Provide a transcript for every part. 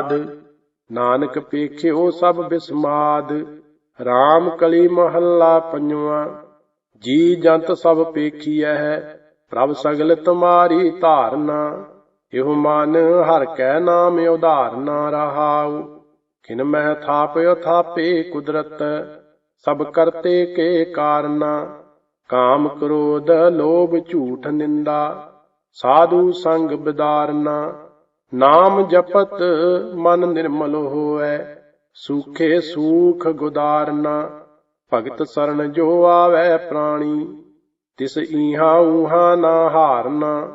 ਨਾਦ ਨਾਨਕ ਪੇਖਿਓ ਸਭ ਬਿਸਮਾਦ RAM ਕਲੀ ਮਹੱਲਾ ਪੰਜਵਾਂ, ਜੀ ਜੰਤ ਸਭ ਪੇਖੀਐ, ਪ੍ਰਭ ਸਗਲ ਤੁਮਾਰੀ ਧਾਰਨਾ, ਇਹੋ ਮਨ ਹਰ ਕੈ ਨਾਮ ਉਧਾਰਨਾ ਰਹਾਉ, ਕਿਨ ਮਹਿ ਥਾਪਿਓ ਥਾਪੇ ਕੁਦਰਤ, ਸਭ ਕਰਤੇ ਕੇ ਕਾਰਨਾ, ਕਾਮ ਕ੍ਰੋਧ ਲੋਭ ਝੂਠ ਨਿੰਦਾ, ਸਾਧੂ ਸੰਗ ਬਿਦਾਰਨਾ ਨਾਮ ਜਪਤ ਮਨ ਨਿਰਮਲ ਹੋਐ, ਸੂਖੇ ਸੂਖ ਗੁਦਾਰਨਾ, ਭਗਤ ਸਰਨ ਜੋ ਆਵੈ ਪ੍ਰਾਣੀ, ਤਿਸ ਈਹਾ ਊਹਾ ਨਾ ਹਾਰਨਾ।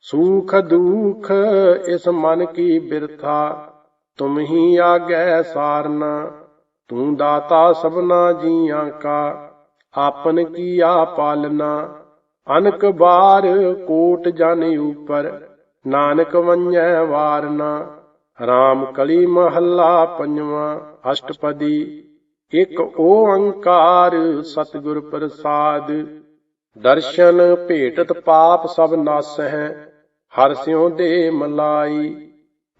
ਸੂਖ ਦੁਖ ਇਸ ਮਨ ਕੀ ਬਿਰਥਾ, ਤੁਮ ਹੀ ਆਗੈ ਸਾਰਨਾ। ਤੂੰ ਦਾਤਾ ਸਭਨਾ ਜੀਆਂ ਕਾ, ਆਪਨ ਕੀਆ ਪਾਲਨਾ। ਅਨਕ ਬਾਰ ਕੋਟ ਜਨ ਉਪਰ ਨਾਨਕ ਵੰਜੈ ਵਾਰਨਾ RAM ਕਲੀ ਮਹੱਲਾ ਪੰਜਵਾਂ, ਅਸ਼ਟਪਦੀ, ਇਕ ਓੰਕਾਰ ਸਤਿਗੁਰ ਪ੍ਰਸਾਦ। ਦਰਸ਼ਨ ਭੇਟਤ ਪਾਪ ਸਭ ਨਾਸ ਹੈ ਹਰ ਸਿਉ ਦੇ ਮਲਾਈ।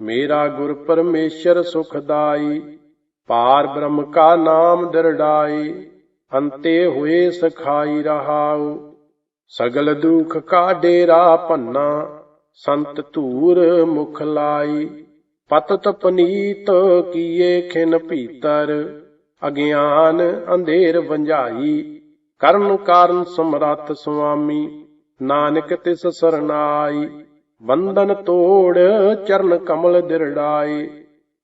ਮੇਰਾ ਗੁਰ ਪਰਮੇਸ਼ਰ ਸੁਖਦਾਈ ਪਾਰ ਬ੍ਰਹਮ ਕਾ ਨਾਮ ਦਰੜਾਈ, ਅੰਤੇ ਹੋਏ ਸਖਾਈ ਰਹਾਉ। ਸਗਲ ਦੁਖ ਕਾ ਡੇਰਾ ਭੰਨਾ ਸੰਤ ਧੂਰ ਮੁਖ ਲਾਈ ਪਤਤ ਪਨੀਤ ਕੀਏ ਖਿਨ ਭੀਤਰ, ਅਗਿਆਨ ਅੰਧੇਰ ਵੰਝਾਈ, ਕਰਨ ਕਾਰਨ ਸਮਰੱਥ ਸੁਆਮੀ, ਨਾਨਕ ਤਿਸ ਸਰਨਾਈ ਬੰਧਨ ਤੋੜ ਚਰਨ ਕਮਲ ਦਿਰੜਾਈ,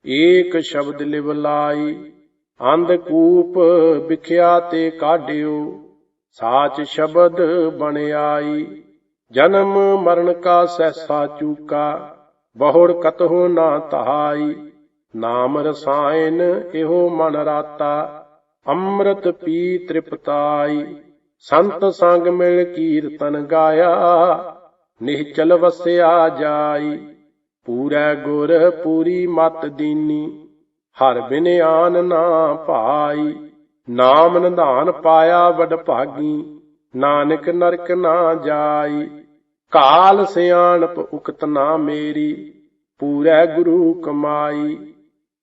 ਏਕ ਸ਼ਬਦ ਲਿਵ ਲਾਈ, ਅੰਧ ਕੂਪ ਵਿਖਿਆ ਤੇ ਕਾਢਿਓ, ਸਾਚ ਸ਼ਬਦ ਬਣ ਆਈ ਜਨਮ ਮਰਨ ਕਾ ਸਹਿਸਾ ਚੂਕਾ, ਬਹੁੜ ਕਤਹੁ ਨਾ ਤਹਾਈ, ਨਾਮ ਰਸਾਇਨ ਇਹੋ ਮਨ ਰਾਤਾ, ਅੰਮ੍ਰਿਤ ਪੀ ਤ੍ਰਿਪਤਾਈ, ਸੰਤ ਸੰਗ ਮਿਲ ਕੀਰਤਨ ਗਾਇਆ, ਨਿਹਚਲ ਵਸਿਆ ਜਾਈ, ਪੂਰੈ ਗੁਰ ਪੂਰੀ ਮਤ ਦੀਨੀ, ਹਰ ਬਿਨ ਆਨ ਨਾ ਭਾਈ ਨਾਮ ਨਿਧਾਨ ਪਾਇਆ ਵਡ ਭਾਗੀ ਨਾਨਕ ਨਰਕ ਨਾ ਜਾਈ, ਕਾਲ ਸਿਆਣਪ ਉਕਤ ਨਾ ਮੇਰੀ, ਪੂਰੈ ਗੁਰੂ ਕਮਾਈ।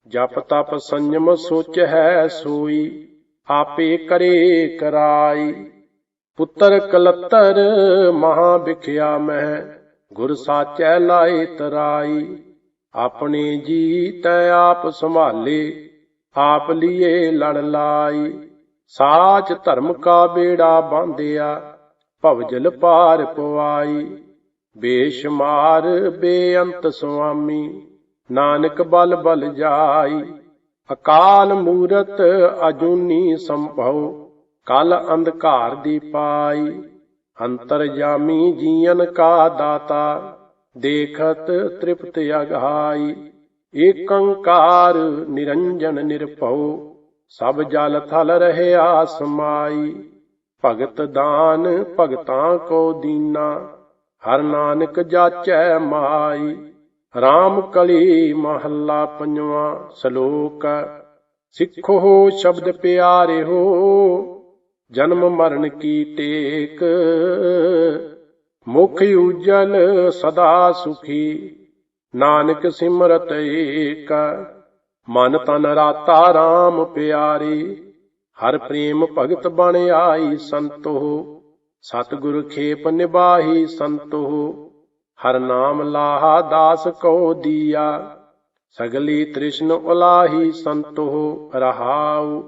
ਜਪ ਤਪ ਸੰਜਮ ਸੋਚ ਹੈ ਸੋਈ, ਆਪੇ ਕਰੇ ਕਰਾਈ। ਪੁੱਤਰ ਕਲਤਰ ਮਹਾ ਵਿਖਿਆ ਮਹਿ ਗੁਰ ਸਾਚੈ ਲਾਏ ਤਰਾਈ। ਆਪਣੇ ਜੀ ਤੈ ਆਪ ਸੰਭਾਲੇ, ਆਪ ਲੀਏ ਲੜ ਲਾਈ। ਸਾਚ ਧਰਮ ਕਾ ਬੇੜਾ ਬਾਂਧਿਆ ਭਵਜਲ ਪਾਰ ਪਵਾਈ ਬੇਸ਼ਮਾਰ ਬੇਅੰਤ ਸੁਆਮੀ, ਨਾਨਕ ਬਲ ਬਲ ਜਾਈ। ਅਕਾਲ ਮੂਰਤ ਅਜੂਨੀ ਸੰਭਉ, ਕਲ ਅੰਧਕਾਰ ਦੀ ਪਾਈ। ਅੰਤਰ ਜਾਮੀ ਜੀਵਨ ਕਾ ਦਾਤਾ, ਦੇਖਤ ਤ੍ਰਿਪਤ ਅਗਾਈ ਏਕੰਕਾਰ ਨਿਰੰਜਨ ਨਿਰਭਉ ਸਭ ਜਲ ਥਲ ਰਹਿਆ ਸਮਾਈ ਭਗਤ ਦਾਨ ਭਗਤਾਂ ਕੋ ਦੀਨਾ, ਹਰ ਨਾਨਕ ਜਾਚੈ ਮਾਈ। RAM ਕਲੀ ਮਹੱਲਾ ਪੰਜਵਾਂ ਸ਼ਲੋਕ, ਸਿੱਖੋ ਸ਼ਬਦ ਪਿਆਰੇ ਹੋ ਜਨਮ ਮਰਨ ਕੀ ਟੇਕ। ਮੁਖ ਉਜਲ ਸਦਾ ਸੁਖੀ, ਨਾਨਕ ਸਿਮਰਤ ਏਕ। ਮਨ ਤਨ ਰਾਤਾ RAM ਪਿਆਰੀ। ਹਰ ਪ੍ਰੇਮ ਭਗਤ ਬਣ ਆਈ ਸੰਤੋ। ਸਤਿਗੁਰ ਖੇਪ ਨਿਬਾਹੀ ਸੰਤੋ। ਹਰ ਨਾਮ ਲਾਹਾ ਦਾਸ ਕੋ ਦੀਆ। ਸਗਲੀ ਤ੍ਰਿਸ਼ਨ ਉਲਾਹੀ ਸੰਤੋ। ਰਹਾਉ।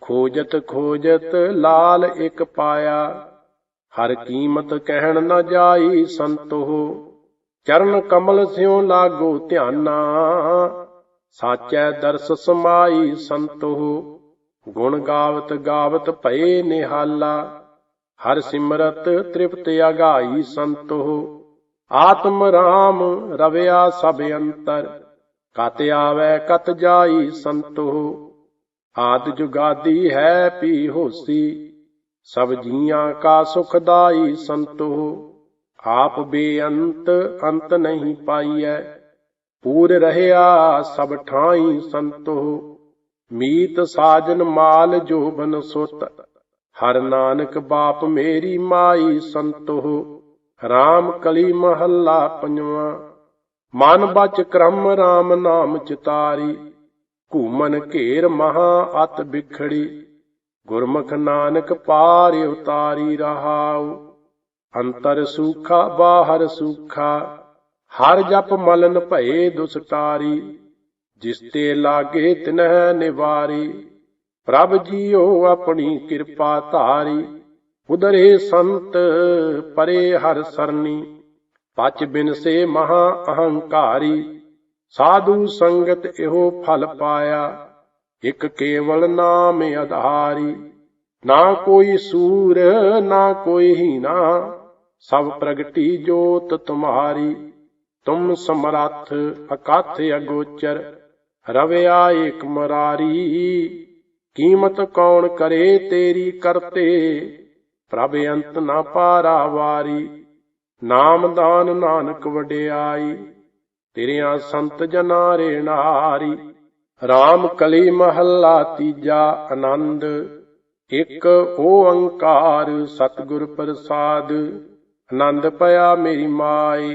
ਖੋਜਤ ਖੋਜਤ ਲਾਲ ਇਕ ਪਾਇਆ। ਹਰ ਕੀਮਤ ਕਹਿਣ ਨਾ ਜਾਈ ਸੰਤੋ। ਚਰਨ ਕਮਲ ਸਿਉ ਲਾਗੋ ਧਿਆਨਾ। ਸਾਚੈ ਦਰਸ ਸਮਾਈ ਸੰਤੋ, ਗੁਣ ਗਾਵਤ ਗਾਵਤ ਭਏ ਨਿਹਾਲਾ, ਹਰ ਸਿਮਰਤ ਤ੍ਰਿਪਤ ਅਗਾਈ ਸੰਤੋ, ਆਤਮ ਰਾਮ ਰਵਿਆ ਸਭ ਅੰਤਰ, ਕਤ ਆਵੈ ਕਤ ਜਾਈ ਸੰਤੋ, ਆਦ ਜੁਗਾਦੀ ਹੈ ਪੀ ਹੋਸੀ, ਸਭ ਜੀਆਂ ਕਾ ਸੁਖਦਾਈ ਸੰਤੋ, ਆਪ ਬੇਅੰਤ ਅੰਤ ਨਹੀਂ ਪਾਈਐ ਪੂਰ ਰਹਿਆ ਸਭ ਠਾਈ ਸੰਤੋ। ਮੀਤ ਸਾਜਨ ਮਾਲ ਜੋਬਨ ਸੁਤ। ਹਰ ਨਾਨਕ ਬਾਪ ਮੇਰੀ ਮਾਈ ਸੰਤੋ। RAM ਕਲੀ ਮਹੱਲਾ ਪੰਜਵਾਂ। ਮਨ ਬਚ ਕਰਮ RAM ਨਾਮ ਚਿਤਾਰੀ। ਘੂਮਨ ਘੇਰ ਮਹਾ ਅਤ ਬਿਖੜੀ। ਗੁਰਮੁਖ ਨਾਨਕ ਪਾਰ ਉਤਾਰੀ ਰਹਾਉ। ਅੰਤਰ ਸੂਖਾ ਬਾਹਰ ਸੂਖਾ। ਹਰ ਜਪ ਮਲਨ ਭਏ ਦੁਸਤਾਰੀ, ਜਿਸ ਤੇ ਲਾਗੇ ਤਿਨਹਿ ਨਿਵਾਰੀ। ਪ੍ਰਭ ਜੀਓ ਆਪਣੀ ਕਿਰਪਾ ਧਾਰੀ ਉਦਰੇ ਸੰਤ ਪਰੇ ਹਰ ਸਰਨੀ। ਪਚ ਬਿਨ ਸੇ ਮਹਾ ਅਹੰਕਾਰੀ, ਸਾਧੂ ਸੰਗਤ ਇਹੋ ਫਲ ਪਾਇਆ। ਇਕ ਕੇਵਲ ਨਾਮ ਆਧਾਰੀ, ਨਾ ਕੋਈ ਸੂਰ, ਨਾ ਕੋਈ ਹੀਨਾ ਸਭ ਪ੍ਰਗਟੀ ਜੋਤ ਤੁਮਾਰੀ। ਤੁਮ ਸਮਰੱਥ ਅਕਥ ਅਗੋਚਰ ਰਵਿਆ ਏਕ ਮਰਾਰੀ। ਕੀਮਤ ਕੌਣ ਕਰੇ ਤੇਰੀ ਕਰਤੇ, ਪ੍ਰਭ ਅੰਤ ਨਾ ਪਾਰਾਵਾਰੀ ਨਾਮਦਾਨ ਨਾਨਕ ਵਡਿਆਈ, ਤੇਰਿਆਂ ਸੰਤ ਜਨਾ ਰੇ ਨਾਰੀ। RAM ਕਲੀ ਮਹੱਲਾ ਤੀਜਾ ਆਨੰਦ, ਇੱਕ ਓੰਕਾਰ ਸਤਿਗੁਰ ਪ੍ਰਸਾਦ। ਆਨੰਦ ਪਿਆ ਮੇਰੀ ਮਾਈ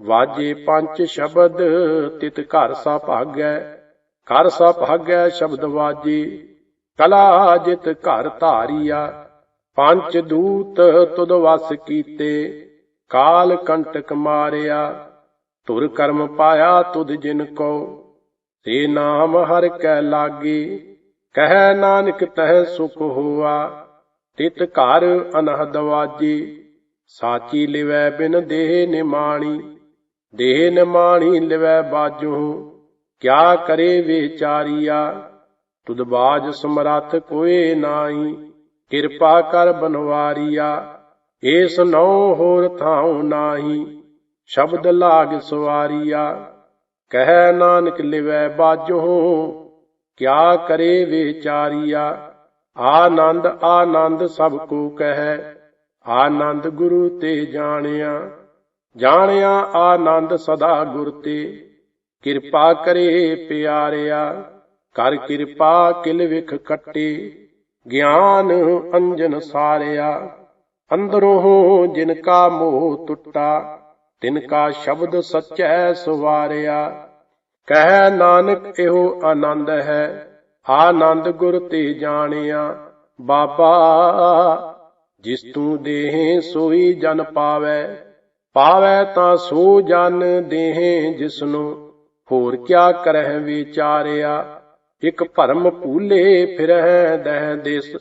ਵਾਜੇ ਪੰਜ ਸ਼ਬਦ, ਤਿਤ ਘਰ ਸਾ ਭਾਗੈ, ਘਰ ਸਾ ਭਾਗੈ ਸ਼ਬਦ ਵਾਜੇ, ਕਲਾ ਜਿਤ ਘਰ ਧਾਰੀਆ, ਪੰਜ ਦੂਤ ਤੁਧ ਵਸ ਕੀਤੇ, ਕਾਲ ਕੰਟਕ ਮਾਰਿਆ ਤੁਰ ਕਰਮ ਪਾਇਆ ਤੁਧ ਜਿਨ ਕੋ ਤੇ ਨਾਮ ਹਰ ਕੈ ਲਾਗੇ, ਕਹਿ ਨਾਨਕ ਤਹਿ ਸੁਖ ਹੋਆ, ਤਿਤ ਘਰ ਅਨਹਦ ਵਾਜੇ, ਸਾਚੀ ਲਿਵੈ ਬਿਨ ਦੇਹ ਨਿਮਾਣੀ ਦੇਹ ਨਿਮਾਣੀ ਲਿਵੈ ਬਾਜੂ, ਕਿਆ ਕਰੇ ਵਿਚਾਰੀਆ? ਤੁਧ ਬਾਜ ਸਮਰੱਥ ਕੋਏ ਨਾਹੀ, ਕਿਰਪਾ ਕਰ ਬਨਵਾਰੀਆ। ਏਸ ਨਉ ਹੋਰ ਥਾਉ ਨਾਹੀ, ਸ਼ਬਦ ਲਾਗ ਸਵਾਰੀਆ। ਕਹਿ ਨਾਨਕ ਲਿਵੈ ਬਾਜੋ, ਕਿਆ ਕਰੇ ਵਿਚਾਰੀਆ? ਆਨੰਦ ਆਨੰਦ ਸਭ ਕੋ ਕਹੈ, ਆਨੰਦ ਗੁਰੂ ਤੇ ਜਾਣਿਆ। ਜਾਣਿਆ ਆਨੰਦ ਸਦਾ ਗੁਰ ਤੇ। ਕਿਰਪਾ ਕਰੇ ਪਿਆਰਿਆ, ਕਰ ਕਿਰਪਾ ਕਿਲ ਵਿਖ ਕੱਟੇ। ਗਿਆਨ ਅੰਜਨ ਸਾਰਿਆ, ਅੰਦਰੋਂ ਜਿਨ ਕਾ ਮੋਹ ਟੁੱਟਾ, ਤਿਨ ਕਾ ਸ਼ਬਦ ਸਚੈ ਸੁਵਾਰਿਆ। ਕਹਿ ਨਾਨਕ ਇਹੋ ਆਨੰਦ ਹੈ, ਆਨੰਦ ਗੁਰ ਤੇ ਜਾਣਿਆ। ਬਾਬਾ, ਜਿਸ ਤੂੰ ਦੇਹ ਸੋਈ ਜਨ ਪਾਵੈ ਪਾਵੈ ਤਾਂ ਸੋ ਜਨ ਦੇਹ ਜਿਸਨੂੰ, ਹੋਰ ਕਿਆ ਕਰਹਿ ਵਿਚਾਰਿਆ? ਇਕ ਭਰਮ ਭੂਲੇ ਫਿਰਹਿ ਦਹਿ ਦਿਸ,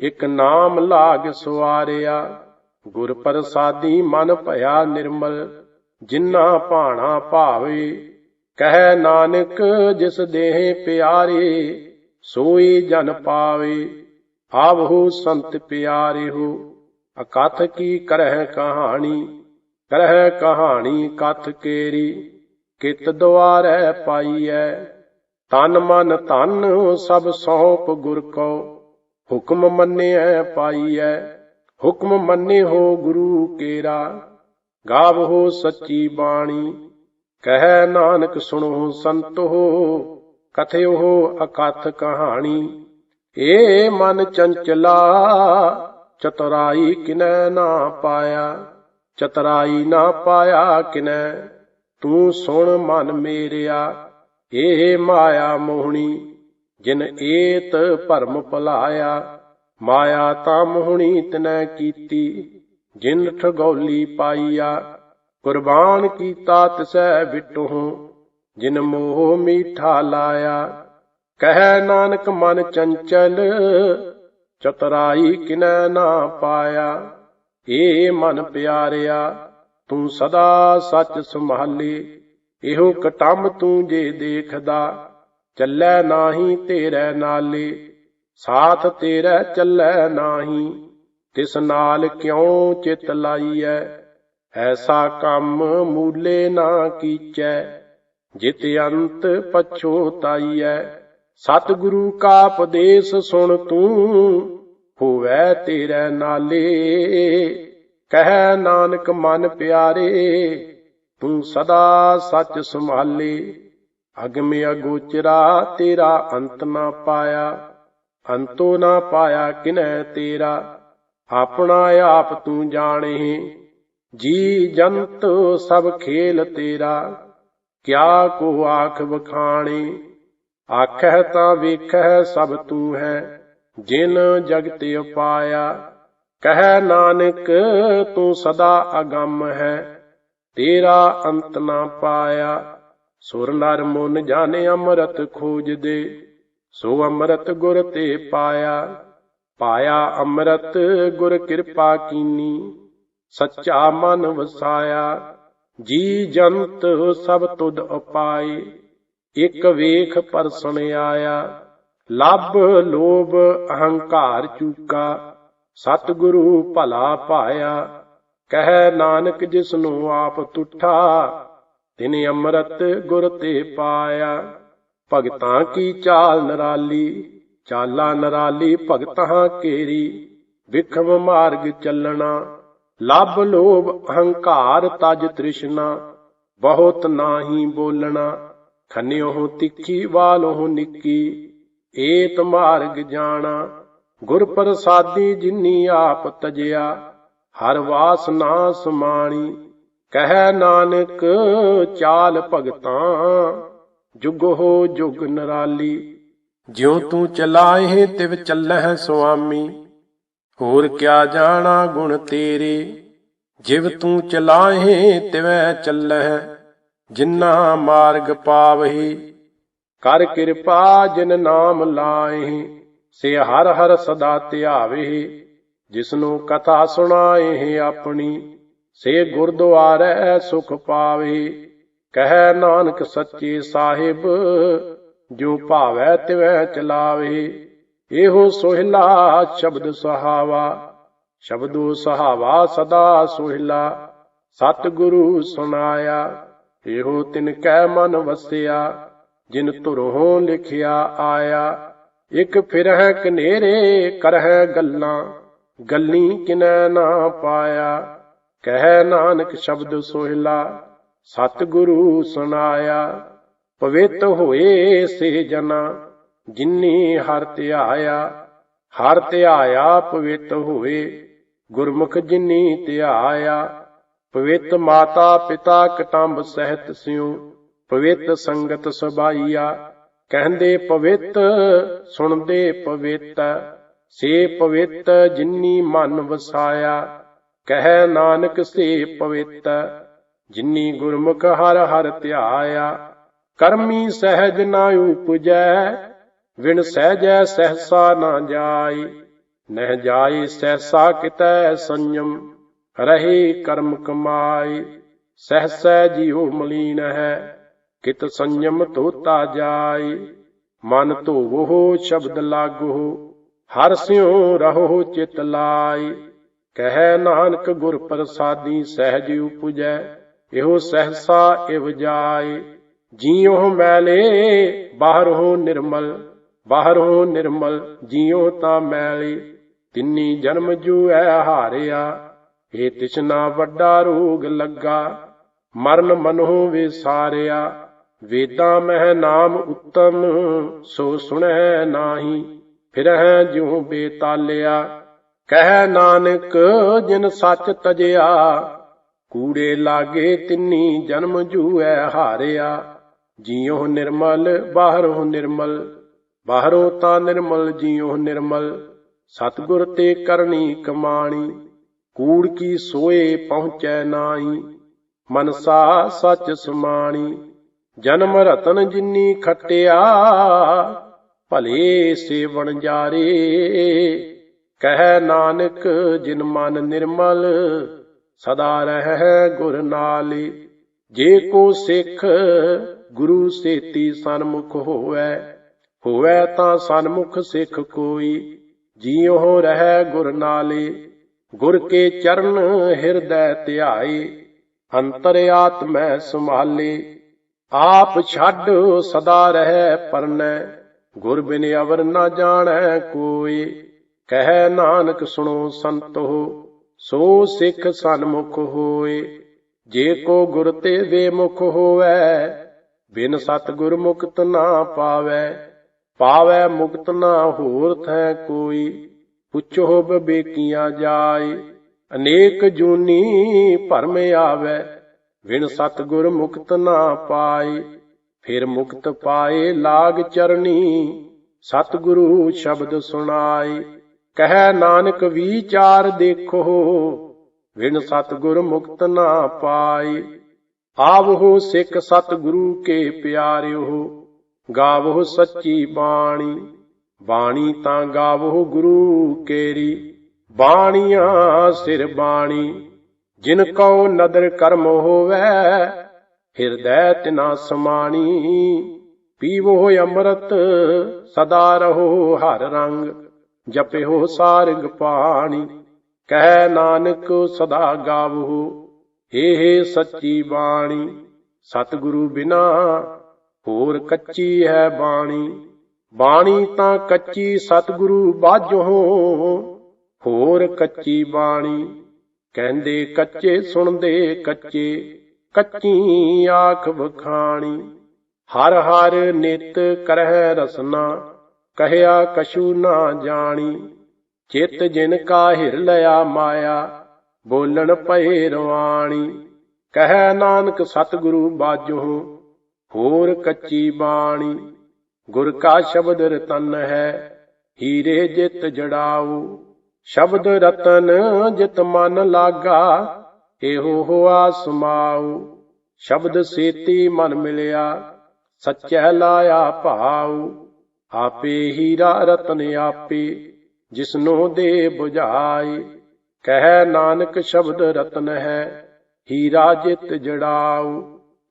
ਇਕ ਨਾਮ ਲਾਗ ਸਵਾਰਿਆ ਗੁਰ ਪ੍ਰਸਾਦੀ ਮਨ ਭਇਆ ਨਿਰਮਲ, ਜਿਨ੍ਹਾਂ ਭਾਣਾ ਭਾਵੇ, ਕਹਿ ਨਾਨਕ ਜਿਸ ਦੇਹ ਪਿਆਰੇ, ਸੋਈ ਜਨ ਪਾਵੇ, ਆਵਹੋ ਸੰਤ ਪਿਆਰੇ ਹੋ ਅਕਥ ਕੀ ਕਰਹਿ ਕਹਾਣੀ? ਕਰਹਿ ਕਹਾਣੀ ਕਥ ਕੇਰੀ, ਕਿਤ ਦੁਆਰੈ ਪਾਈਐ। ਤਨ ਮਨ ਧਨ, ਸਭ ਸੌਂਪ ਗੁਰ ਕੋ। ਹੁਕਮ ਮੰਨਿਐ ਪਾਈਐ, ਹੁਕਮ ਮੰਨੇ ਹੋ ਗੁਰੂ ਕੇਰਾ। ਗਾਵ ਹੋ ਸੱਚੀ ਬਾਣੀ, ਕਹਿ ਨਾਨਕ ਸੁਣੋ ਸੰਤੋ। ਕਥਿਓ ਅਕਥ ਕਹਾਣੀ, ਏ ਮਨ ਚੰਚਲਾ, ਚਤੁਰਾਈ ਕਿਨੈ ਨਾ ਪਾਇਆ। ਚਤਰਾਈ ਨਾ ਪਾਇਆ ਕਿਨੈ, ਤੂੰ ਸੁਣ ਮਨ ਮੇਰਿਆ ਏ ਮਾਇਆ ਮੋਹਣੀ, ਜਿਨ ਏਤ ਭਰਮ ਭੁਲਾਇਆ, ਮਾਇਆ ਤਾਂ ਮੋਹਣੀ ਤਨੈ ਕੀਤੀ, ਜਿਨ ਠਗੋਲੀ ਪਾਈਆ, ਕੁਰਬਾਨ ਕੀਤਾ ਤਿਸੈ ਵਿਟਹੁ, ਜਿਨ ਮੋਹ ਮੀਠਾ ਲਾਇਆ। ਕਹਿ ਨਾਨਕ ਮਨ ਚੰਚਲ, ਚਤਰਾਈ ਕਿਨੈ ਨਾ ਪਾਇਆ। ਏ ਮਨ ਪਿਆਰਿਆ, ਤੂੰ ਸਦਾ ਸੱਚ ਸੰਭਾਲੇ, ਇਹੋ ਕਟੰਮ ਤੂੰ ਜੇ ਦੇਖਦਾ, ਚੱਲੈ ਨਾਹੀ ਤੇਰੇ ਨਾਲੇ, ਸਾਥ ਤੇਰਾ ਚੱਲੈ ਨਾਹੀ, ਤਿਸ ਨਾਲ ਕਿਉ ਚਿਤ ਲਾਈਐ? ਐਸਾ ਕੰਮ ਮੂਲੇ ਨਾ ਕੀਚੈ, ਜਿਤ ਅੰਤ ਪਛੋਤਾਈਐ ਸਤਿਗੁਰੂ ਕਾ ਉਪਦੇਸ਼ ਸੁਣ ਤੂੰ ਹੋਵੈ ਤੇਰੇ ਨਾਲੇ। ਕਹਿ ਨਾਨਕ, ਮਨ ਪਿਆਰੇ, ਤੂੰ ਸਦਾ ਸੱਚ ਸੰਭਾਲੇ। ਅਗਮੇ ਅਗੋਚਰਾ, ਤੇਰਾ ਅੰਤ ਨਾ ਪਾਇਆ। ਅੰਤੋ ਨਾ ਪਾਇਆ ਕਿਨੈ ਤੇਰਾ। ਆਪਣਾ ਆਪ ਤੂੰ ਜਾਣੇ। ਜੀ ਜੰਤ, ਸਭ ਖੇਲ ਤੇਰਾ। ਕਿਆ ਕੋ ਆਖ ਵਖਾਣੇ। ਆਖਹਿ ਤਾਂ ਵੇਖਹਿ ਸਭ ਤੂੰ ਹੈ। ਜਿਨ ਜਗਤ ਉਪਾਇਆ ਕਹਿ ਨਾਨਕ, ਤੂੰ ਸਦਾ ਅਗੰਮ ਹੈ। ਤੇਰਾ ਅੰਤ ਨਾ ਪਾਇਆ, ਸੁਰ ਨਰ ਮਨ ਜਾਣੇ ਅੰਮ੍ਰਿਤ ਖੋਜ ਦੇ ਸੋ ਅੰਮ੍ਰਿਤ ਗੁਰ ਤੇ ਪਾਇਆ ਪਾਇਆ ਅੰਮ੍ਰਿਤ ਗੁਰ ਕਿਰਪਾ ਕੀਨੀ। ਸੱਚਾ ਮਨ ਵਸਾਇਆ, ਜੀ ਜੰਤ ਸਭ ਤੁਧ ਉਪਾਏ ਇਕ ਵੇਖ ਪਰਸਣ ਆਇਆ ਲੱਭ, ਲੋਭ, ਅਹੰਕਾਰ ਚੂਕਾ, ਸਤਿਗੁਰੂ ਭਲਾ ਪਾਇਆ। ਕਹਿ ਨਾਨਕ ਜਿਸਨੂੰ ਆਪ ਤੁਠਾ, ਤਿਨੇ ਅੰਮ੍ਰਿਤ ਗੁਰ ਤੇ ਪਾਇਆ। ਭਗਤਾਂ ਕੀ ਚਾਲ ਨਰਾਲੀ, ਚਾਲਾ ਨਰਾਲੀ ਭਗਤਾਂ ਕੇਰੀ। ਵਿਖਮ ਮਾਰਗ ਚੱਲਣਾ, ਲੱਭ, ਲੋਭ, ਅਹੰਕਾਰ ਤਜ ਤ੍ਰਿਸ਼ਨਾ। ਬਹੁਤ ਨਾਹੀ ਬੋਲਣਾ ਖੰਨਿਓ ਤਿੱਖੀ ਵਾਲੋਂ ਨਿੱਕੀ। ਏਤ ਮਾਰਗ ਜਾਣਾ, ਗੁਰ ਪ੍ਰਸਾਦੀ ਜਿਨੀ ਆਪ ਤਜਿਆ, ਹਰ ਵਾਸ ਨਾ ਸਮਾਣੀ, ਕਹਿ ਨਾਨਕ ਚਾਲ ਭਗਤਾਂ, ਜੁਗ ਹੋ ਜੁਗ ਨਰਾਲੀ, ਜਿਉ ਤੂੰ ਚਲਾਏ ਤਿਵ ਚੱਲਹਿ ਸੁਆਮੀ, ਹੋਰ ਕਿਆ ਜਾਣਾ ਗੁਣ ਤੇਰੇ, ਜਿਵ ਤੂੰ ਚਲਾਏ ਤਿਵੈ ਚੱਲਹਿ, ਜਿਨਾ ਮਾਰਗ ਪਾਵਹੀ ਕਰ ਕਿਰਪਾ ਜਿਨ ਨਾਮ ਲਾਏ ਸੇ ਹਰ ਹਰ ਸਦਾ ਧਿਆਵੇ, ਜਿਸਨੂੰ ਕਥਾ ਸੁਣਾਏ ਆਪਣੀ, ਸੇ ਗੁਰਦੁਆਰੇ ਸੁਖ ਪਾਵੇ। ਕਹਿ ਨਾਨਕ ਸੱਚੇ ਸਾਹਿਬ, ਜੋ ਭਾਵੈ ਤਿਵੈ ਚਲਾਵੇ। ਇਹੋ ਸੋਹਿਲਾ ਸ਼ਬਦ ਸਹਾਵਾ, ਸ਼ਬਦੋ ਸਹਾਵਾ ਸਦਾ ਸੋਹਿਲਾ। ਸਤਿਗੁਰੂ ਸੁਨਾਇਆ ਇਹੋ ਤਿਨ ਕੈ ਮਨ ਵਸਿਆ। ਜਿਨ ਧੁਰੋਂ ਲਿਖਿਆ ਆਇਆ, ਇਕ ਫਿਰਹਿ ਕਨੇਰੇ ਕਰਹਿ ਗੱਲਾਂ, ਗੱਲੀ ਕਿਨੈ ਨਾ ਪਾਇਆ। ਕਹਿ ਨਾਨਕ ਸ਼ਬਦ ਸੋਹਿਲਾ, ਸਤਿਗੁਰੂ ਸੁਨਾਇਆ ਪਵਿੱਤ ਹੋਏ ਸੇ ਜਨਾ, ਜਿਨੀ ਹਰ ਧਿਆਇਆ। ਹਰ ਧਿਆਇਆ ਪਵਿੱਤ ਹੋਏ, ਗੁਰਮੁਖ ਜਿਨੀ ਧਿਆਇਆ। ਪਵਿੱਤ ਮਾਤਾ ਪਿਤਾ ਕਟੰਬ ਸਹਿਤ ਸਿਉ ਪਵਿੱਤ ਸੰਗਤ ਸਬਾਈਆ, ਕਹਿੰਦੇ ਪਵਿੱਤ, ਸੁਣਦੇ ਪਵਿੱਤ, ਸੇ ਪਵਿੱਤ ਜਿਨੀ ਮਨ ਵਸਾਇਆ, ਕਹਿ ਨਾਨਕ ਸੇ ਪਵਿੱਤ, ਜਿਨੀ ਗੁਰਮੁਖ ਹਰ ਹਰ ਧਿਆਇਆ, ਕਰਮੀ ਸਹਿਜ ਨਾ ਉਪਜੈ, ਵਿਣ ਸਹਿਜੈ ਸਹਸਾ ਨਾ ਜਾਈ, ਨਹਿ ਜਾਈ ਸਹਸਾ ਕਿਤੈ ਸੰਜਮ ਰਹੇ ਕਰਮ ਕਮਾਈ, ਸਹਸੈ ਜੀਉ ਮਲੀਨ ਹੈ। ਕਿਤ ਸੰਜਮ ਧੋਤਾ ਜਾਏ, ਮਨ ਧੋਵੋ ਸ਼ਬਦ ਲਾਗੋ, ਹਰ ਸਿਉ ਰਹੋ ਚਿਤ ਲਾਏ। ਕਹਿ ਨਾਨਕ ਗੁਰ ਪ੍ਰਸਾਦੀ ਸਹਿਜ ਉਪਜੈ, ਇਹੋ ਸਹਸਾ ਇਵ ਜਾਏ। ਜੀਉ ਮੈਲੇ, ਬਾਹਰੋਂ ਨਿਰਮਲ ਬਾਹਰੋਂ ਨਿਰਮਲ ਜੀਉ ਤਾਂ ਮੈਲੇ। ਤਿੰਨੀ ਜਨਮ ਜੂਐ ਹਾਰਿਆ, ਇਹ ਤਿਸਨਾ ਵੱਡਾ ਰੋਗ ਲੱਗਾ, ਮਰਨ ਮਨਹੁ ਵਿਸਾਰਿਆ। ਵੇਦਾਂ ਮਹਿ ਨਾਮ ਉੱਤਮ, ਸੋ ਸੁਣੈ ਨਾਹੀ, ਫਿਰਹਿ ਜਿਉ ਬੇਤਾਲਿਆ। ਕਹਿ ਨਾਨਕ, ਜਿਨ ਸੱਚ ਤਜਿਆ, ਕੂੜੇ ਲਾਗੇ ਤਿੰਨੀ ਜਨਮ ਜੂਐ ਹਾਰਿਆ। ਜਿਉ ਨਿਰਮਲ, ਬਾਹਰੋਂ ਨਿਰਮਲ, ਬਾਹਰੋਂ ਤਾਂ ਨਿਰਮਲ ਜੀਉ ਨਿਰਮਲ। ਸਤਗੁਰ ਤੇ ਕਰਨੀ ਕਮਾਣੀ, ਕੂੜ ਕੀ ਸੋਏ ਪਹੁੰਚੈ ਨਾਹੀ। ਮਨਸਾ ਸੱਚ ਸਮਾਣੀ ਜਨਮ ਰਤਨ ਜਿੰਨੀ ਖਟਿਆ, ਭਲੇ ਸੇਵਣ ਜਾਰੇ। ਕਹਿ ਨਾਨਕ, ਜਿਨ ਮਨ ਨਿਰਮਲ, ਸਦਾ ਰਹਿ ਗੁਰ ਨਾਲੀ। ਜੇ ਕੋ ਸਿੱਖ, ਗੁਰੂ ਸੇਤੀ ਸਨਮੁਖ ਹੋਵੇ। ਹੋਵੇ ਤਾਂ ਸਨਮੁਖ ਸਿੱਖ ਕੋਈ ਜੀਉ ਰਹਿ ਗੁਰ ਨਾਲੇ। ਗੁਰ ਕੇ ਚਰਨ ਹਿਰਦੈ ਧਿਆਈ ਅੰਤਰ ਆਤਮੈ ਸੰਭਾਲੇ। ਆਪ ਛੱਡ ਸਦਾ ਰਹਿ ਪਰਨੈ, ਗੁਰ ਬਿਨ ਅਵਰ ਨਾ ਜਾਣੈ ਕੋਈ। ਕਹਿ ਨਾਨਕ ਸੁਣੋ ਸੰਤੋ ਸੋ ਸਿੱਖ ਸਨਮੁਖ ਹੋਏ। ਜੇ ਕੋ ਗੁਰ ਤੇ ਵੇਮੁਖ ਹੋਵੇ, ਬਿਨ ਸਤ ਗੁਰ ਮੁਕਤ ਨਾ ਪਾਵੇ। ਪਾਵੇ ਮੁਕਤ ਨਾ ਹੋਰ ਥੈ ਕੋਈ, ਪੁੱਛੋ ਬੇਕੀਆਂ ਜਾਏ। ਅਨੇਕ ਜੂਨੀ ਭਰਮ ਆਵੇ ਵਿਣ ਸਤਗੁਰ ਮੁਕਤ ਨਾ ਪਾਏ, ਫਿਰ ਮੁਕਤ ਪਾਏ ਲਾਗ ਚਰਨੀ ਸਤਗੁਰੂ ਸ਼ਬਦ ਸੁਣਾਏ। ਕਹਿ ਨਾਨਕ ਵਿਚਾਰ ਦੇਖੋ, ਵਿਣ ਸਤਗੁਰ ਮੁਕਤ ਨਾ ਪਾਏ। ਆਵਹੋ ਸਿੱਖ ਸਤਗੁਰੂ ਕੇ ਪਿਆਰਿਓ ਗਾਵੋ ਸੱਚੀ ਬਾਣੀ। ਬਾਣੀ ਤਾਂ ਗਾਵੋ ਗੁਰੂ ਕੇਰੀ, ਬਾਣੀਆਂ ਸਿਰ ਬਾਣੀ। ਜਿਨ ਕਉ ਨਦਰ ਕਰਮ ਹੋਵੇ, ਹਿਰਦੈ ਤਿਨਾ ਸਮਾਣੀ। ਪੀਵੋ ਅੰਮ੍ਰਿਤ, ਸਦਾ ਰਹੋ ਹਰ ਰੰਗ, ਜਪਿਓ ਸਾਰਗ ਪਾਣੀ। ਕਹਿ ਨਾਨਕ, ਸਦਾ ਗਾਵੋ ਏ ਸੱਚੀ ਬਾਣੀ। ਸਤਿਗੁਰੂ ਬਿਨਾ ਹੋਰ ਕੱਚੀ ਹੈ ਬਾਣੀ। ਬਾਣੀ ਤਾਂ ਕੱਚੀ ਸਤਿਗੁਰੂ ਬਾਝੋ, ਹੋਰ ਕੱਚੀ ਬਾਣੀ। ਕਹਿੰਦੇ ਕੱਚੇ ਸੁਣਦੇ ਕੱਚੇ, ਕੱਚੀ ਆਖ ਵਖਾਣੀ। ਹਰ ਹਰ ਨਿਤ ਕਰਹਿ ਰਸਨਾ, ਕਹਿਆ ਕਛੂ ਨਾ ਜਾਣੀ। ਚਿਤ ਜਿਨ ਕਾ ਹਿਰ ਲਿਆ ਮਾਇਆ, ਬੋਲਣ ਪਏ ਰਵਾਣੀ। ਕਹਿ ਨਾਨਕ ਸਤਿਗੁਰੂ ਬਾਜੋ, ਹੋਰ ਕੱਚੀ ਬਾਣੀ। ਗੁਰ ਕਾ ਸ਼ਬਦ ਰਤਨ ਹੈ, ਹੀਰੇ ਜਿਤ ਜੜਾਓ। ਸ਼ਬਦ ਰਤਨ ਜਿਤ ਮਨ ਲਾਗਾ ਇਹੋ ਹੋਆ ਸਮਾਉ ਸ਼ਬਦ ਸੇਤੀ ਮਨ ਮਿਲਿਆ, ਸੱਚੈ ਲਾਇਆ ਭਾਉ। ਆਪੇ ਹੀਰਾ ਰਤਨ ਆਪੇ, ਜਿਸਨੋ ਦੇ 부ਝਾਈ ਕਹਿ ਨਾਨਕ ਸ਼ਬਦ ਰਤਨ ਹੈ, ਹੀਰਾ ਜਿਤ ਜੜਾਉ।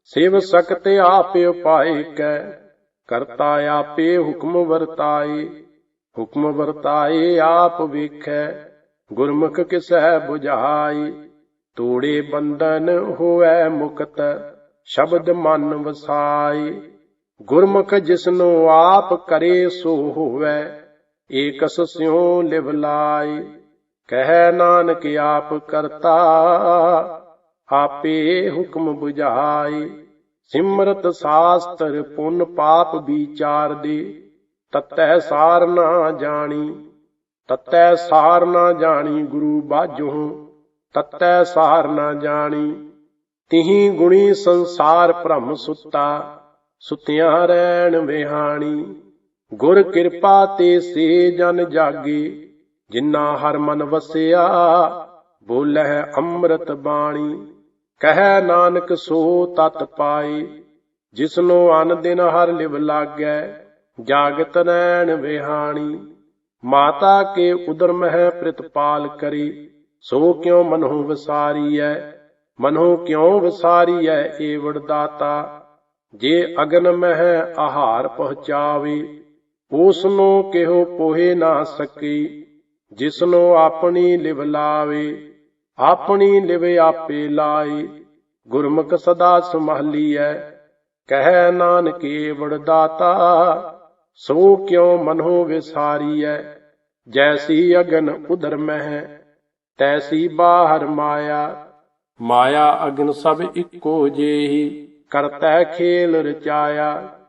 ਸਿਵ ਸਕਤ ਆਪੇ ਉਪਾਏ ਕੈ, ਕਰਤਾ ਆਪੇ ਹੁਕਮ ਵਰਤਾਏ ਹੁਕਮ ਵਰਤਾਏ ਆਪ ਵੇਖੈ, ਗੁਰਮੁਖ ਕਿਸੈ 부ਝਾਈ ਤੋੜੇ ਬੰਧਨ ਹੋਐ ਮੁਕਤ, ਸ਼ਬਦ ਮਨ ਵਸਾਈ। ਗੁਰਮੁਖ ਜਿਸਨੂੰ ਆਪ ਕਰੇ ਸੋ ਹੋਵੇ, ਏਕਸ ਸਿਉ ਲਿਵ ਲਾਈ। ਕਹਿ ਨਾਨਕ ਆਪ ਕਰਤਾ, ਆਪੇ ਹੁਕਮ 부ਝਾਈ ਸਿਮਰਤ ਸਾਸਤਰ ਪੁੰਨ ਪਾਪ ਵਿਚਾਰ ਦੇ ਤਤੈ ਸਾਰ ਨਾ ਜਾਣੀ, ਤਤੈ ਸਾਰ ਨਾ ਜਾਣੀ ਗੁਰੂ ਬਾਝੋ, ਤਤੈ ਸਾਰ ਨਾ ਜਾਣੀ, ਤਿਹੀ ਗੁਣੀ ਸੰਸਾਰ ਭ੍ਰਮ ਸੁੱਤਾ, ਸੁਤਿਆਂ ਰਹਿਣ ਵਿਹਾਣੀ। ਗੁਰ ਕਿਰਪਾ ਤੇ ਸੇ ਜਨ ਜਾਗੇ, ਜਿਨ੍ਹਾਂ ਹਰ ਮਨ ਵਸਿਆ, ਬੋਲਹਿ ਅੰਮ੍ਰਿਤ ਬਾਣੀ। ਕਹਿ ਨਾਨਕ ਸੋ ਤਤ ਪਾਏ, ਜਿਸਨੋ ਅਨ ਦਿਨ ਹਰ ਲਿਵ ਲਾਗੈ ਜਾਗਤ ਨੈਣ ਵਿਹਾਣੀ, ਮਾਤਾ ਕੇ ਉਦਰ ਮਹਿ ਪ੍ਰਿਤਪਾਲ ਕਰੀ। ਸੋ ਕਿਉ ਮਨਹੁ ਵਿਸਾਰੀਐ, ਮਨਹੁ ਕਿਉ ਵਿਸਾਰੀਐ ਏਵੜ ਦਾਤਾ ਜੇ ਅਗਨ ਮਹਿ ਆਹਾਰ ਪਹੁੰਚਾਵੇ ਉਸ ਕਿਹੋ ਪੋਹੇ ਨਾ ਸਕੀ। ਜਿਸਨੂੰ ਆਪਣੀ ਲਿਵ ਲਾਵੇ, ਆਪਣੀ ਲਿਵ ਆਪੇ ਲਾਏ। ਗੁਰਮੁਖ ਸਦਾ ਸਮਹਲੀਐ ਕਹਿ ਨਾਨਕੇ ਵੜਦਾਤਾ ਸੋ ਕਿਉ ਮਨੋ ਵਿਸਾਰੀਐ? ਜੈਸੀ ਅਗਨ ਉਦਰ ਮਹਿ, ਤੈਸੀ ਬਾਹਰ ਮਾਇਆ। ਮਾਇਆ ਅਗਨ ਸਭ ਇੱਕੋ ਜੇਹੀ, ਕਰਤੈ ਖੇਲ ਰਚਾਇਆ।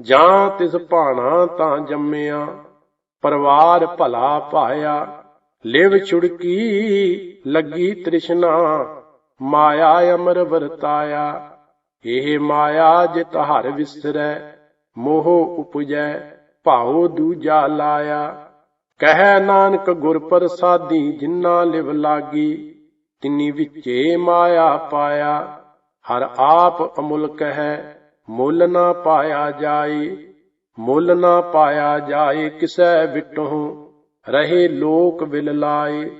ਜਾਂ ਤਿਸ ਭਾਣਾ ਤਾਂ ਜੰਮਿਆ, ਪਰਵਾਰ ਭਲਾ ਪਾਇਆ ਲਿਵ ਛੁੜਕੀ ਲੱਗੀ ਤ੍ਰਿਸ਼ਨਾ, ਮਾਇਆ ਅਮਰ ਵਰਤਾਇਆ। ਇਹ ਮਾਇਆ ਜਿਤ ਹਰ ਵਿਸਰੈ ਮੋਹ ਉਪਜੈ, ਭਾਉ ਦੂਜਾ ਲਾਇਆ। ਕਹਿ ਨਾਨਕ ਗੁਰ ਪ੍ਰਸਾਦੀ ਜਿਨ੍ਹਾਂ ਲਿਵ ਲਾਗੀ, ਤਿਨੀ ਵਿੱਚੇ ਮਾਇਆ ਪਾਇਆ। ਹਰ ਆਪ ਅਮੁਲਕ ਹੈ ਮੁੱਲ ਨਾ ਪਾਇਆ ਜਾਏ। ਮੁੱਲ ਨਾ ਪਾਇਆ ਜਾਏ, ਕਿਸੈ ਵਿਟਹੁ, ਰਹੇ ਲੋਕ ਵਿਲ ਲਾਏ।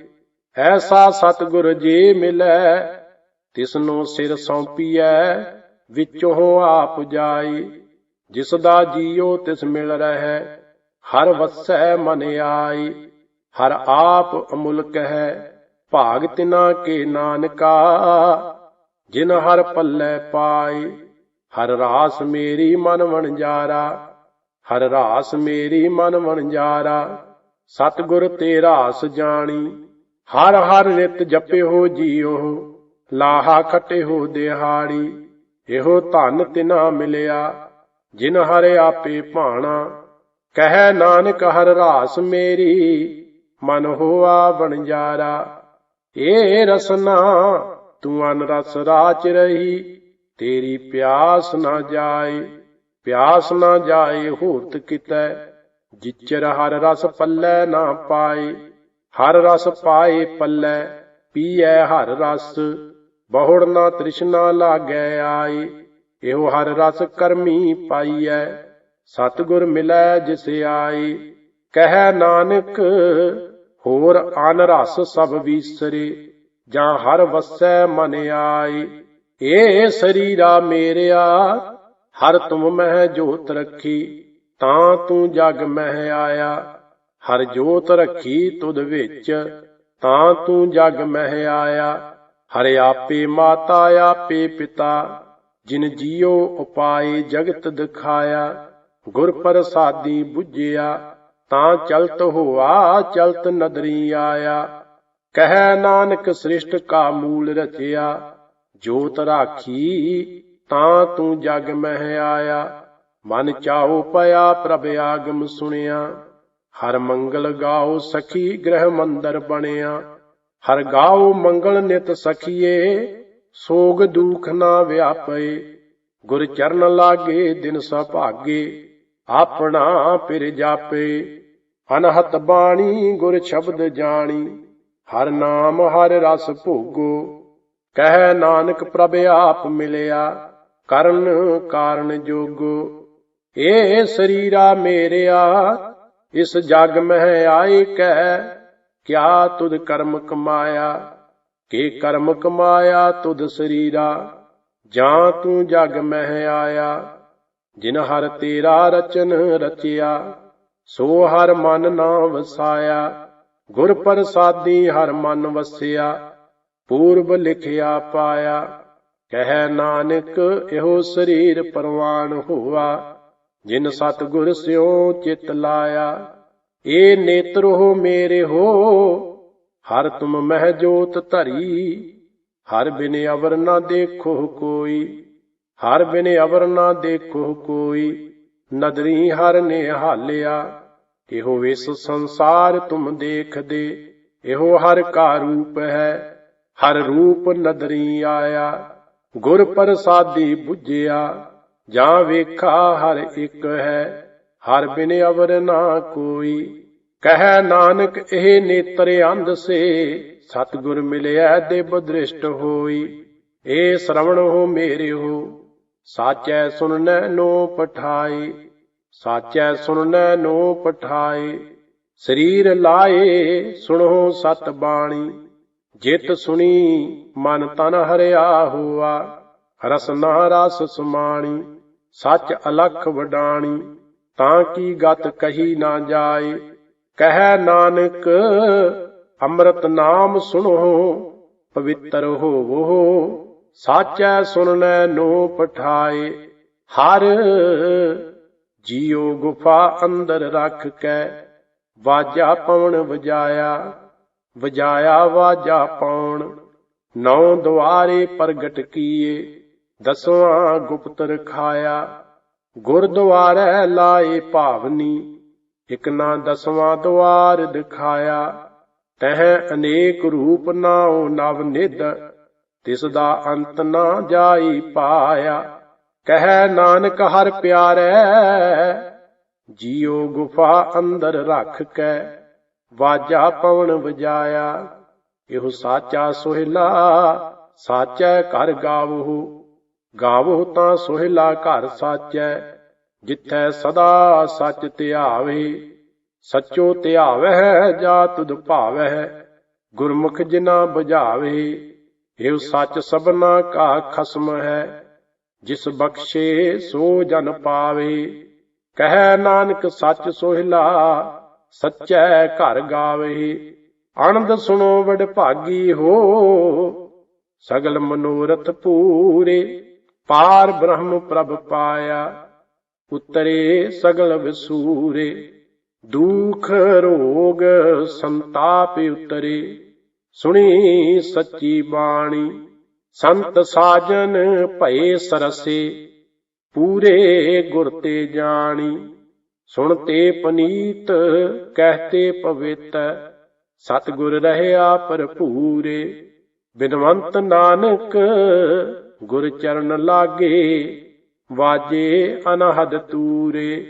ਐਸਾ ਸਤਿਗੁਰ ਜੇ ਮਿਲੈ, ਤਿਸਨੂੰ ਸਿਰ ਸੌਂਪੀਐ, ਵਿੱਚੋਂ ਆਪ ਜਾਏ। ਜਿਸ ਦਾ ਜੀਉ ਤਿਸ ਮਿਲ ਰਹਿ, ਹਰ ਵਸੈ ਮਨ ਆਈ, ਹਰ ਆਪ ਅਮੁਲਕ ਹੈ ਭਾਗ ਤਿਨਾ ਕੇ ਨਾਨਕਾ, ਜਿਨ ਹਰ ਪੱਲੇ ਪਾਈ, ਹਰ ਰਾਸ ਮੇਰੀ ਮਨ ਵਣਜਾਰਾ, ਹਰ ਰਾਸ ਮੇਰੀ ਮਨ ਵਣਜਾਰਾ, ਸਤਿਗੁਰ ਤੇ ਰਾਸ ਜਾਣੀ, ਹਰ ਹਰ ਨਿਤ ਜਪਿਓ ਜੀਓ ਲਾਹਾ ਖਟਿਓ ਦਿਹਾੜੀ, ਇਹੋ ਧਨ ਤਿਨਾ ਮਿਲਿਆ। ਜਿਨ ਹਰ ਆਪੇ ਭਾਣਾ, ਕਹਿ ਨਾਨਕ ਹਰ ਰਾਸ ਮੇਰੀ, ਮਨ ਹੋਆ ਵਣਜਾਰਾ ਏ ਰਸਨਾ, ਤੂੰ ਅਨ ਰਸ ਰਾਚ ਰਹੀ, ਤੇਰੀ ਪਿਆਸ ਨਾ ਜਾਏ, ਪਿਆਸ ਨਾ ਜਾਏ ਹੋਰਤ ਕਿਤੈ, ਜਿਚਰ ਹਰ ਰਸ ਪੱਲੇ ਨਾ ਪਾਏ, ਹਰ ਰਸ ਪਾਏ ਪੱਲੇ, ਪੀਐ ਹਰ ਰਸ, ਬਹੁੜ ਨਾ ਤ੍ਰਿਸ਼ਨਾ ਲਾਗੈ ਆਈ ਇਹੋ ਹਰ ਰਸ ਕਰਮੀ ਪਾਈਐ। ਸਤਿਗੁਰ ਮਿਲੈ ਜਿਸ ਆਏ। ਕਹਿ ਨਾਨਕ, ਹੋਰ ਅਨ ਰਸ ਸਭ ਵੀਸਰੇ, ਜਾਂ ਹਰ ਵਸੈ ਮਨ ਆਏ। ਏ ਸਰੀਰਾ ਮੇਰਿਆ, ਹਰ ਤੁਮ ਮਹਿ ਜੋਤ ਰੱਖੀ, ਤਾਂ ਤੂੰ ਜਗ ਮਹਿ ਆਇਆ। ਹਰ ਜੋਤ ਰੱਖੀ ਤੁਧ ਵਿੱਚ, ਤਾਂ ਤੂੰ ਜਗ ਮਹਿ ਆਇਆ। ਹਰ ਆਪੇ ਮਾਤਾ, ਆਪੇ ਪਿਤਾ ਜਿਨ ਜੀਉ ਉਪਾਏ ਜਗਤ ਦਿਖਾਇਆ, ਗੁਰ ਪ੍ਰਸਾਦੀ 부ਝਿਆ ਤਾਂ ਚਲਤ ਹੋਆ, ਚਲਤ ਨਦਰੀ ਆਇਆ। ਕਹਿ ਨਾਨਕ ਸ੍ਰਿਸ਼ਟ ਕਾ ਮੂਲ ਰਚਿਆ, ਜੋਤ ਰਾਖੀ, ਤਾਂ ਤੂੰ ਜਗ ਮਹਿ ਆਇਆ। ਮਨ ਚਾਉ ਪਿਆ ਪ੍ਰਭ ਆਗਮ ਸੁਣਿਆ, ਹਰ ਮੰਗਲ ਗਾਓ ਸਖੀ ਗ੍ਰਹਿ ਮੰਦਰ ਬਣਿਆ। ਹਰ ਗਾਓ ਮੰਗਲ ਨਿਤ ਸਖੀਏ ਸੋਗ ਦੁਖ ਨਾ ਵਿਆਪੇ, ਗੁਰ ਚਰਨ ਲਾਗੇ ਦਿਨ ਸੁਭਾਗੇ ਆਪਣਾ ਫਿਰ ਜਾਪੇ। ਅਨਹਤ ਬਾਣੀ ਗੁਰ ਸ਼ਬਦ ਜਾਣੀ, ਹਰ ਨਾਮ ਹਰ ਰਸ ਭੋਗੋ। ਕਹਿ ਨਾਨਕ ਪ੍ਰਭ ਆਪ ਮਿਲਿਆ, ਕਰਨ ਕਾਰਨ ਜੋਗੋ। ਏ ਸਰੀਰਾ ਮੇਰਿਆ, ਇਸ ਜਗ ਮਹਿ ਆਏ ਕਹਿ, ਕਿਆ ਤੁਧ ਕਰਮ ਕਮਾਇਆ। ਕੀ ਕਰਮ ਕਮਾਇਆ ਤੁਧ ਸਰੀਰਾ? ਜਾਂ ਤੂੰ ਜਗ ਮਹਿ ਆਇਆ, ਜਿਨ ਹਰ ਤੇਰਾ ਰਚਨ ਰਚਿਆ, ਸੋ ਹਰ ਮਨ ਨਾ ਵਸਾਇਆ। ਗੁਰ ਪ੍ਰਸਾਦੀ ਹਰ ਮਨ ਵਸਿਆ, ਪੂਰਬ ਲਿਖਿਆ ਪਾਇਆ। ਕਹਿ ਨਾਨਕ, ਇਹੋ ਸਰੀਰ ਪਰਵਾਨ ਹੋਆ, ਜਿਨ ਸਤਿਗੁਰ ਸਿਓ ਚਿਤ ਲਾਇਆ। ਏ ਨੇਤਰ ਹੋ ਮੇਰੇ ਹੋ ਹਰ ਤੁਮ ਮਹਿ ਜੋਤ ਧਰੀ, ਹਰ ਬਿਨ ਅਵਰ ਨਾ ਦੇਖੋ ਕੋਈ, ਹਰ ਬਿਨ ਅਵਰ ਨਾ ਦੇਖੋ ਕੋਈ, ਨਦਰੀ ਹਰ ਨੇ ਹਾਲਿਆ ਇਹੋ ਵਿਸ ਸੰਸਾਰ ਤੁਮ ਦੇਖਦੇ, ਇਹੋ ਹਰ ਕਾ ਰੂਪ ਹੈ, ਹਰ ਰੂਪ ਨਦਰੀ ਆਇਆ, ਗੁਰ ਪ੍ਰਸਾਦੀ 부ਝਿਆ ਜਾਂ ਵੇਖਾ ਹਰ ਇੱਕ ਹੈ, ਹਰ ਬਿਨ ਅਵਰ ਨਾ ਕੋਈ ਕਹਿ ਨਾਨਕ, ਇਹ ਨੇਤਰ ਅੰਧ ਸੇ, ਸਤਿਗੁਰ ਮਿਲਿਆ ਦੇ ਦ੍ਰਿਸ਼ਟ ਹੋਈ। ਏ ਸ਼ਰਵਣ ਹੋ ਮੇਰੇ ਹੋ, ਸਾਚੈ ਸੁਨਨੈ ਨੋ ਪਠਾਈ ਸਾਚੈ ਸੁਨਨੈ ਨੋ ਪਠਾਈ ਸਰੀਰ ਲਾਏ ਸੁਣੋ ਸਤ ਬਾਣੀ। ਜਿਤ ਸੁਣੀ, ਮਨ ਤਨ ਹਰਿਆ ਹੋਆ ਰਸਨਾ ਰਸ ਸਮਾਣੀ, ਸੱਚ ਅਲਖ ਵਡਾਣੀ, ਤਾਂ ਕੀ ਗਤ ਕਹੀ ਨਾ ਜਾਏ। ਕਹਿ ਨਾਨਕ, ਅੰਮ੍ਰਿਤ ਨਾਮ ਸੁਣੋ, ਪਵਿੱਤਰ ਹੋਵੋ, ਸਾਚੈ ਸੁਣਨੈ ਨੋ ਪਠਾਏ ਹਰ ਜੀਉ ਗੁਫਾ ਅੰਦਰ ਰੱਖ ਕੇ, ਵਾਜਾ ਪਵਨ ਵਜਾਇਆ ਵਜਾਇਆ ਵਾਜਾ ਪਾਉਣ। ਨੌ ਦੁਆਰੇ ਪ੍ਰਗਟ ਕੀਏ, ਦਸਵਾਂ ਗੁਪਤ ਰਖਾਇਆ ਗੁਰਦੁਆਰੇ ਲਾਏ ਭਾਵਨੀ ਇਕ ਨਾ ਦਸਵਾਂ ਦੁਆਰ ਦਿਖਾਇਆ, ਤਹਿ ਅਨੇਕ ਰੂਪ ਨਾਉ ਨਵ ਨਿਧ, ਤਿਸ ਦਾ ਅੰਤ ਨਾ ਜਾਈ ਪਾਇਆ। ਕਹਿ ਨਾਨਕ ਹਰ ਪਿਆਰੈ, ਜੀਉ ਗੁਫਾ ਅੰਦਰ ਰੱਖ ਕੇ, ਵਾਜਾ ਪਵਨ ਵਜਾਇਆ। ਇਹੋ ਸਾਚਾ ਸੋਹਿਲਾ, ਸਾਚੈ ਘਰ ਗਾਵਹੁ ਗਾਵਹੁ ਤਾਂ ਸੋਹਿਲਾ ਘਰ ਸਾਚੈ। ਜਿੱਥੈ ਸਦਾ ਸੱਚ ਧਿਆਵੇ, ਸੱਚੋ ਧਿਆਵਹਿ ਜਾ ਤੁਧ ਭਾਵਹਿ, ਗੁਰਮੁਖ ਜਿਨਾ ਬੁਝਾਵੇ ਇਹੋ ਸੱਚ ਸਭਨਾ ਕਾ ਖਸਮ ਹੈ, ਜਿਸ ਬਖਸ਼ੇ ਸੋ ਜਨ ਪਾਵੇ। ਕਹਿ ਨਾਨਕ ਸੱਚ ਸੋਹਿਲਾ, ਸੱਚੈ ਘਰ ਗਾਵੇ। ਆਨੰਦ ਸੁਣੋ ਵਡ ਭਾਗੀ ਹੋ, ਸਗਲ ਮਨੋਰਥ ਪੂਰੇ, ਪਾਰ ਬ੍ਰਹਮ ਪ੍ਰਭ ਪਾਇਆ। ਉਤਰੇ ਸਗਲ ਵਿਸੂਰੇ, ਦੁਖ ਰੋਗ ਸੰਤਾਪ ਉਤਰੇ। ਸੁਣੀ ਸੱਚੀ ਬਾਣੀ, ਸੰਤ ਸਾਜਨ ਭਏ ਸਰਸੇ, ਪੂਰੇ ਗੁਰ ਤੇ ਜਾਣੀ। ਸੁਣਤੇ ਪਨੀਤ ਕਹਤੇ ਪਵਿੱਤ, ਸਤਿਗੁਰ ਰਹਿਆ ਭਰਪੂਰੇ। ਬਿਨਵੰਤ ਨਾਨਕ, ਗੁਰ ਚਰਨ ਲਾਗੇ ਵਾਜੇ ਅਨਹਦ ਤੂਰੇ।